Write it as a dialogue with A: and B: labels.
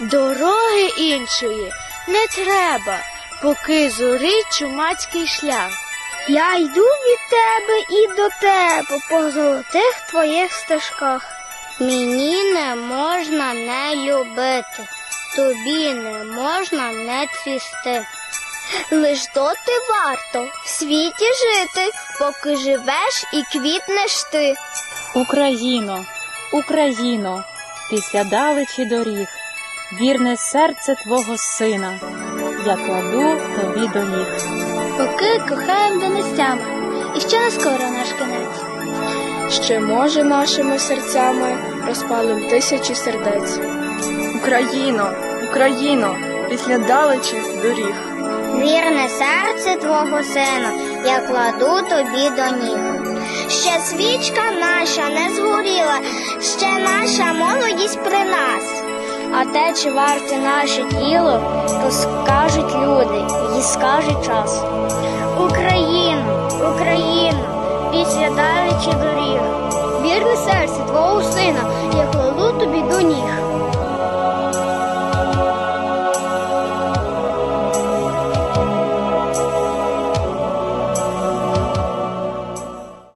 A: Дороги іншої не треба, поки зорить чумацький шлях.
B: Я йду від тебе і до тебе по золотих твоїх стежках. Мені не можна не любити, тобі не можна не цвісти. Лиш доти варто в світі жити, поки живеш і квітнеш ти.
C: Україно, Україно, після далечі доріг, вірне серце твого сина, я кладу тобі до ніг.
B: Поки кохаєм донестями, і ще не скоро наш кінець.
A: Ще може нашими серцями розпалим тисячі сердець. Україно, Україно, після далечі доріг.
B: Вірне серце твого сина, я кладу тобі до ніг. Ще свічка наша не згоріла, ще наша молодість при нас. А те, чи варте наше тіло, то скажуть люди, і скаже час. Україна, Україна, після далечі доріг. Вірне серце твого сина,